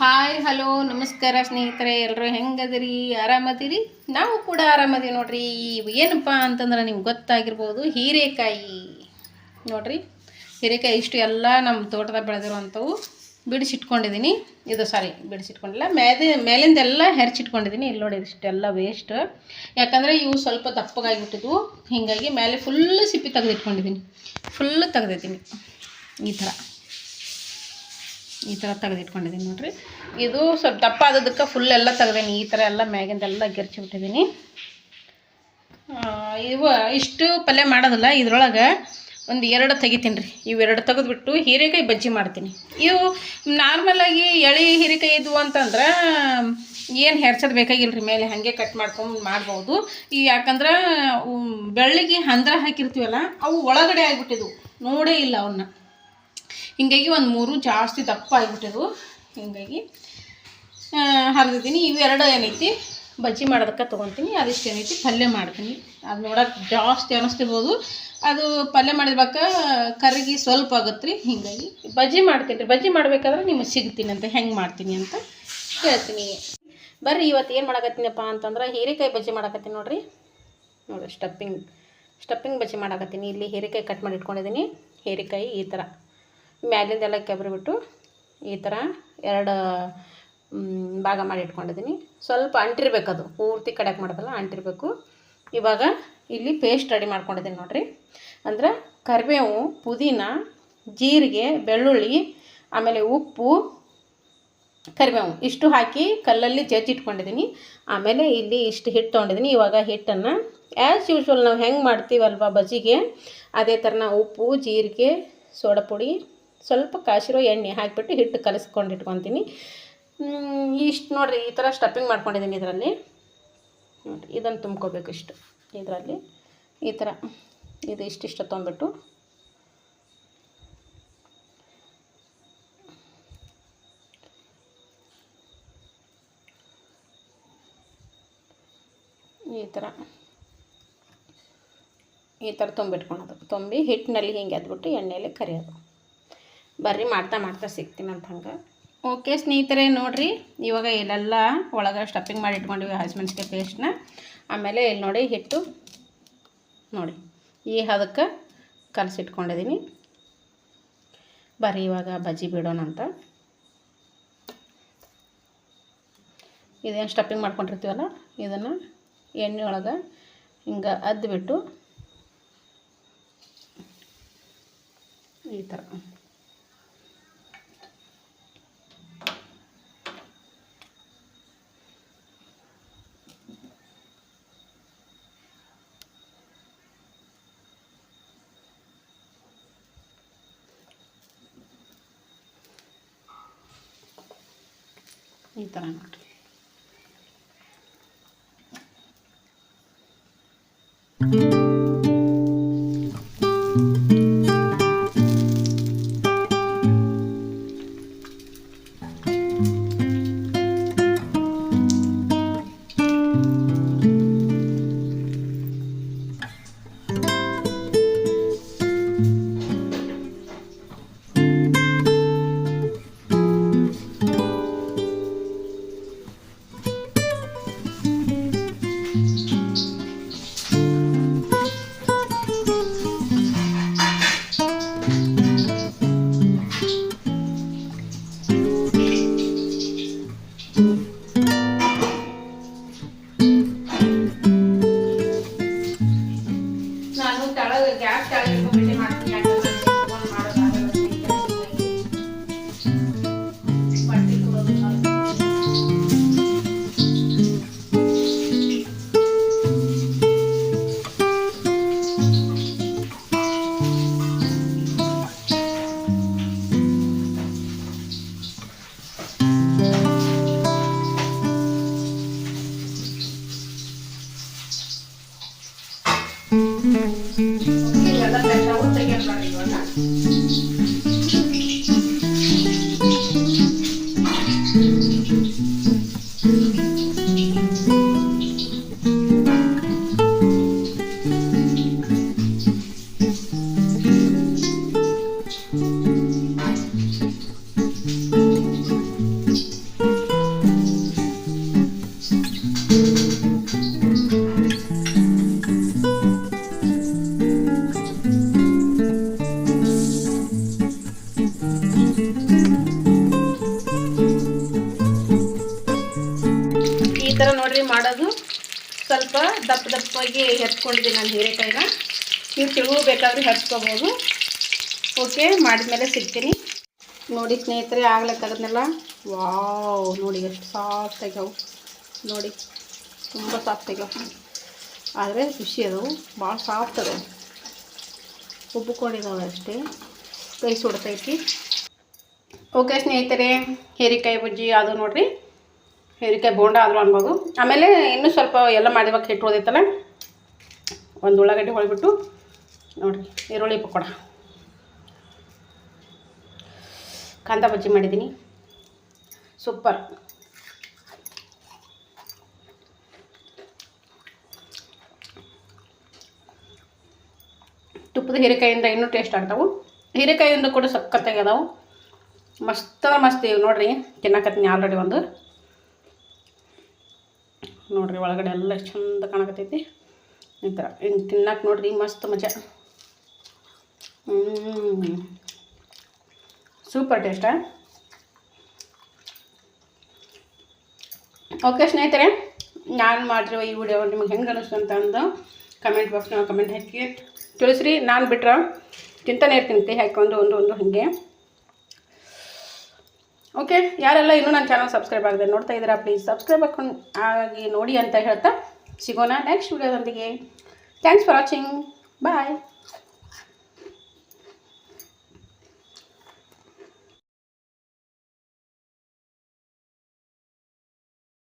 Hi hello ನಮಸ್ಕಾರ ಸ್ನೇಹಿತರೆ ಎಲ್ಲರೂ ಹೆಂಗದಿರಿ? ಆರಾಮದಿರಿ? ನಾವು ಕೂಡ ಆರಾಮದೀವಿ ನೋಡ್ರಿ. ಏನಪ್ಪ ಅಂತಂದ್ರೆ ನಿಮ್ಗೆ ಗೊತ್ತಾಗಿರ್ಬೋದು, ಹೀರೆಕಾಯಿ. ನೋಡ್ರಿ, ಹೀರೆಕಾಯಿ ಇಷ್ಟು ಎಲ್ಲ ನಮ್ಮ ತೋಟದಾಗ ಬೆಳೆದಿರುವಂಥವು ಬಿಡಿಸಿಟ್ಕೊಂಡಿದ್ದೀನಿ. ಇದು ಸಾರಿ ಬಿಡಿಸಿಟ್ಕೊಂಡಿಲ್ಲ. ಮೇಲೆ ಮೇಲಿಂದೆಲ್ಲ ಹೆರ್ಚಿಟ್ಕೊಂಡಿದ್ದೀನಿ. ಇಲ್ಲಿ ನೋಡಿ ಇಷ್ಟೆಲ್ಲ ವೇಸ್ಟ್ ಯಾಕಂದರೆ ಇವು ಸ್ವಲ್ಪ ದಪ್ಪಗಾಗಿಬಿಟ್ಟಿದ್ವು. ಹೀಗಾಗಿ ಮೇಲೆ ಫುಲ್ ಸಿಪ್ಪಿ ತೆಗೆದಿಟ್ಕೊಂಡಿದ್ದೀನಿ. ಫುಲ್ ತೆಗೆದಿದ್ದೀನಿ ಈ ಥರ. ಈ ಥರ ತೆಗೆದಿಟ್ಕೊಂಡಿದ್ದೀನಿ ನೋಡಿರಿ. ಇದು ಸ್ವಲ್ಪ ದಪ್ಪ ಆದದಕ್ಕೆ ಫುಲ್ ಎಲ್ಲ ತೆಗ್ದೀನಿ. ಈ ಥರ ಎಲ್ಲ ಮ್ಯಾಗಿಂದೆಲ್ಲ ಗೆರ್ಚಿ ಬಿಟ್ಟಿದ್ದೀನಿ ಇವು ಇಷ್ಟು ಪಲ್ಯ ಮಾಡೋದಿಲ್ಲ, ಇದ್ರೊಳಗೆ ಒಂದು ಎರಡು ತೆಗಿತೀನಿ ರೀ. ಇವೆರಡು ತೆಗೆದ್ಬಿಟ್ಟು ಹೀರೆಕಾಯಿ ಬಜ್ಜಿ ಮಾಡ್ತೀನಿ. ಇವು ನಾರ್ಮಲಾಗಿ ಎಳೆ ಹೀರೆಕಾಯಿ ಇದ್ವು ಅಂತಂದ್ರೆ ಏನು ಹೆರ್ಸೋದು ಬೇಕಾಗಿಲ್ಲ ರೀ ಮೇಲೆ ಹಾಗೆ ಕಟ್ ಮಾಡ್ಕೊಂಡು ಮಾಡ್ಬೋದು. ಈ ಯಾಕಂದ್ರೆ ಬೆಳ್ಳಿಗೆ ಹಂದ್ರ ಹಾಕಿರ್ತೀವಲ್ಲ, ಅವು ಒಳಗಡೆ ಆಗಿಬಿಟ್ಟಿದ್ವು. ನೋಡೇ ಇಲ್ಲ ಅವನ್ನ ಹಿಂಗಾಗಿ ಒಂದು ಮೂರು ಜಾಸ್ತಿ ದಪ್ಪ ಆಗಿಬಿಟ್ಟಿದ್ವು ಹಿಂಗಾಗಿ ಹರಿದಿದ್ದೀನಿ. ಇವೆರಡು ಏನೈತಿ? ಬಜ್ಜಿ ಮಾಡೋದಕ್ಕೆ ತೊಗೊತೀನಿ. ಅದಿಷ್ಟು ಏನೈತಿ? ಪಲ್ಯ ಮಾಡ್ತೀನಿ. ಅದು ನೋಡೋಕೆ ಜಾಸ್ತಿ ಅನ್ನಿಸ್ತಿರ್ಬೋದು ಅದು ಪಲ್ಯ ಮಾಡಿದ್ಬೇಕ ಕರಿಗಿ ಸ್ವಲ್ಪ ಆಗುತ್ತೆ ರೀ ಹೀಗಾಗಿ, ಬಜ್ಜಿ ಮಾಡ್ತೀನಿ ರೀ ಬಜ್ಜಿ ಮಾಡಬೇಕಾದ್ರೆ ನಿಮಗೆ ಸಿಗ್ತೀನಿ ಅಂತ, ಹೆಂಗೆ ಮಾಡ್ತೀನಿ ಅಂತ ಹೇಳ್ತೀನಿ ಬರ್ರಿ, ಇವತ್ತು ಏನು ಮಾಡಕತ್ತೀನಪ್ಪ ಅಂತಂದ್ರೆ ಹೀರೆಕಾಯಿ ಬಜ್ಜಿ ಮಾಡಕತ್ತೀನಿ ನೋಡಿರಿ. ನೋಡಿರಿ ಸ್ಟಪ್ಪಿಂಗ್ ಸ್ಟಪ್ಪಿಂಗ್ ಬಜ್ಜಿ ಮಾಡಕತ್ತೀನಿ. ಇಲ್ಲಿ ಹೀರೆಕಾಯಿ ಕಟ್ ಮಾಡಿ ಇಟ್ಕೊಂಡಿದ್ದೀನಿ ಹೀರೆಕಾಯಿ ಈ ಥರ ಮ್ಯಾಲಿಂದೆಲ್ಲ ಕೆಬ್ರಿಬಿಟ್ಟು ಈ ಥರ ಎರಡು ಭಾಗ ಮಾಡಿ ಇಟ್ಕೊಂಡಿದ್ದೀನಿ. ಸ್ವಲ್ಪ ಅಂಟಿರ್ಬೇಕು ಅದು. ಪೂರ್ತಿ ಕಡೆಗೆ ಮಾಡೋದಲ್ಲ, ಅಂಟಿರಬೇಕು. ಇವಾಗ ಇಲ್ಲಿ ಪೇಸ್ಟ್ ರೆಡಿ ಮಾಡ್ಕೊಂಡಿದ್ದೀನಿ ನೋಡಿರಿ. ಅಂದ್ರೆ ಕರಿಬೇವು, ಪುದೀನ, ಜೀರಿಗೆ, ಬೆಳ್ಳುಳ್ಳಿ, ಆಮೇಲೆ ಉಪ್ಪು, ಕರಿಬೇವು. ಇಷ್ಟು ಹಾಕಿ ಕಲ್ಲಲ್ಲಿ ಜಜ್ಜಿ ಇಟ್ಕೊಂಡಿದ್ದೀನಿ. ಆಮೇಲೆ ಇಲ್ಲಿ ಇಷ್ಟು ಹಿಟ್ಟು ತೊಗೊಂಡಿದ್ದೀನಿ. ಇವಾಗ ಹಿಟ್ಟನ್ನು ಆ್ಯಸ್ ಯೂಶ್ವಲ್ ನಾವು ಹೆಂಗೆ ಮಾಡ್ತೀವಲ್ವ ಬಜ್ಜಿಗೆ? ಅದೇ ಥರ ಉಪ್ಪು, ಜೀರಿಗೆ, ಸೋಡಾ ಪುಡಿ ಸ್ವಲ್ಪ ಕಾಸಿರೋ ಎಣ್ಣೆ ಹಾಕಿಬಿಟ್ಟು ಹಿಟ್ಟು ಕಲಸ್ಕೊಂಡು ಇಟ್ಕೊತೀನಿ. ಇಷ್ಟು ನೋಡಿರಿ, ಈ ಥರ ಸ್ಟಫಿಂಗ್ ಮಾಡ್ಕೊಂಡಿದ್ದೀನಿ ಇದರಲ್ಲಿ. ನೋಡಿರಿ, ಇದನ್ನು ತುಂಬ್ಕೋಬೇಕು ಇಷ್ಟು ಇದರಲ್ಲಿ. ಈ ಥರ, ಇದು ಇಷ್ಟಿಷ್ಟು ತೊಗೊಂಬಿಟ್ಟು ಈ ಥರ. ಈ ಥರ ತುಂಬಿಟ್ಕೊಳೋದು. ತುಂಬಿ ಹಿಟ್ಟಿನಲ್ಲಿ ಹಿಂಗೆ ಅದ್ಬಿಟ್ಟು ಎಣ್ಣೆಯಲ್ಲಿ ಕರಿಯೋದು. ಬರ್ರಿ ಮಾಡ್ತಾ ಮಾಡ್ತಾ ಸಿಗ್ತೀನಿ ಅಂತ ಹಂಗೆ. ಓಕೆ ಸ್ನೇಹಿತರೆ, ನೋಡಿರಿ, ಇವಾಗ ಇಲ್ಲೆಲ್ಲ ಒಳಗೆ ಸ್ಟಫಿಂಗ್ ಮಾಡಿ ಇಟ್ಕೊಂಡಿವಿ ಹಸಿಮೆಣ್ಸಿಕಾಯಿ ಪೇಸ್ಟ್ನ ಆಮೇಲೆ ಇಲ್ಲಿ ನೋಡಿ ಹಿಟ್ಟು. ನೋಡಿ, ಈ ಹದಕ್ಕೆ ಕಲಸಿಟ್ಕೊಂಡಿದ್ದೀನಿ ಬರ್ರಿ ಇವಾಗ ಬಜ್ಜಿ ಬಿಡೋಣ ಅಂತ. ಇದೇನು ಸ್ಟಫಿಂಗ್ ಮಾಡ್ಕೊಂಡಿರ್ತೀವಲ್ಲ, ಇದನ್ನು ಎಣ್ಣೆ ಒಳಗೆ ಹಿಂಗೆ ಅದ್ಬಿಟ್ಟು ಈ ಥರ entrando. Música hum. Música ಈ ಥರ ನೋಡ್ರಿ, ಮಾಡೋದು ಸ್ವಲ್ಪ ದಪ್ಪ ದಪ್ಪಾಗಿ ಹೆಚ್ಕೊಂಡಿದ್ದೀನಿ ನಾನು ಹೀರೆಕಾಯಿನ. ನೀವು ತಿಳುವು ಬೇಕಾದ್ರೆ ಹೆಚ್ಕೋಬೋದು ಓಕೆ ಮಾಡಿದ್ಮೇಲೆ ಸಿಗ್ತೀನಿ. ನೋಡಿ ಸ್ನೇಹಿತರೆ ಆಗ್ಲಕ್ಕೆ ಅದನ್ನೆಲ್ಲ ವಾವ್ ನೋಡಿ ಎಷ್ಟು ಸಾಫ್ಟ್ ಆಗ್ಯಾವು ನೋಡಿ, ತುಂಬ ಸಾಫ್ಟ್ ಆಗ್ಯಾವ ಆದರೆ ಖುಷಿ ಅದು, ಭಾಳ ಸಾಫ್ಟ್ ಅದು. ಉಬ್ಬಿಕೊಂಡಿದ್ದಾವೆ ಅಷ್ಟೇ. ಕೈ ಸುಡ್ತೈತಿ. ಓಕೆ ಸ್ನೇಹಿತರೆ, ಹೀರೆಕಾಯಿ ಬಜ್ಜಿ ಅದು ನೋಡ್ರಿ? ಹೀರೆಕಾಯಿ ಬೋಂಡ ಆದರೂ ಅನ್ಬೋದು. ಆಮೇಲೆ ಇನ್ನೂ ಸ್ವಲ್ಪ ಎಲ್ಲ ಮಾಡಿರ್ಬೇಕು ಹಿಟ್ಟು ಉಳಿದೈತಲ್ಲ ಒಂದು ಉಳ್ಳಾಗಡ್ಡಿ ಹೊಳಿಬಿಟ್ಟು ನೋಡಿರಿ, ಈರುಳ್ಳಿ ಪಕೋಡ. ಕಾಂದ ಬಜ್ಜಿ ಮಾಡಿದ್ದೀನಿ. ಸೂಪರ್. ತುಪ್ಪದ ಹೀರೆಕಾಯಿಂದ ಇನ್ನೂ ಟೇಸ್ಟ್ ಆಗ್ತಾವೆ. ಹೀರೆಕಾಯಿಂದ ಕೂಡ ಸಕ್ಕತ್ತಾಗಿ ಅದಾವೆ. ಮಸ್ತ ಮಸ್ತ್ ಇವು ನೋಡ್ರಿ, ತಿನ್ನಕತ್ತೀನಿ ಆಲ್ರೆಡಿ ಒಂದು. ನೋಡ್ರಿ, ಒಳಗಡೆ ಎಲ್ಲ ಎಷ್ಟು ಚಂದ ಕಾಣಕತ್ತೈತಿ. ಈ ಥರ ಹಿಂಗೆ ತಿನ್ನಕ್ಕೆ ನೋಡ್ರಿ, ಮಸ್ತ್ ಮಜಾ. Super taste? ಓಕೆ ಸ್ನೇಹಿತರೆ, ನಾನು ಮಾಡಿರೋ ಈ ವಿಡಿಯೋ ನಿಮ್ಗೆ ಹೆಂಗೆ ಅನಿಸ್ತು ಅಂತ ಅಂದು ಕಮೆಂಟ್ ಬಾಕ್ಸ್ನಾಗ ಕಮೆಂಟ್ ಹಾಕಿ. ತಿಳಿಸ್ರಿ, ನಾನು ಬಿಟ್ರೆ ತಿಂತಾನೆ ಇರ್ತೀನಿ ಹಾಕೊಂಡು, ಒಂದು ಒಂದು, ಹಾಗೆ. ಓಕೆ, ಯಾರೆಲ್ಲ ಇನ್ನೂ ನನ್ನ ಚಾನಲ್ ಸಬ್ಸ್ಕ್ರೈಬ್ ಆಗಿದೆ ನೋಡ್ತಾ ಇದ್ದೀರಾ ಪ್ಲೀಸ್ ಸಬ್ಸ್ಕ್ರೈಬ್ ಹಾಕೊಂಡು ಆಗಿ ನೋಡಿ ಅಂತ ಹೇಳ್ತಾ ಸಿಗೋಣ ನೆಕ್ಸ್ಟ್ ವಿಡಿಯೋದೊಂದಿಗೆ ಥ್ಯಾಂಕ್ಸ್ ಫಾರ್ ವಾಚಿಂಗ್ ಬಾಯ್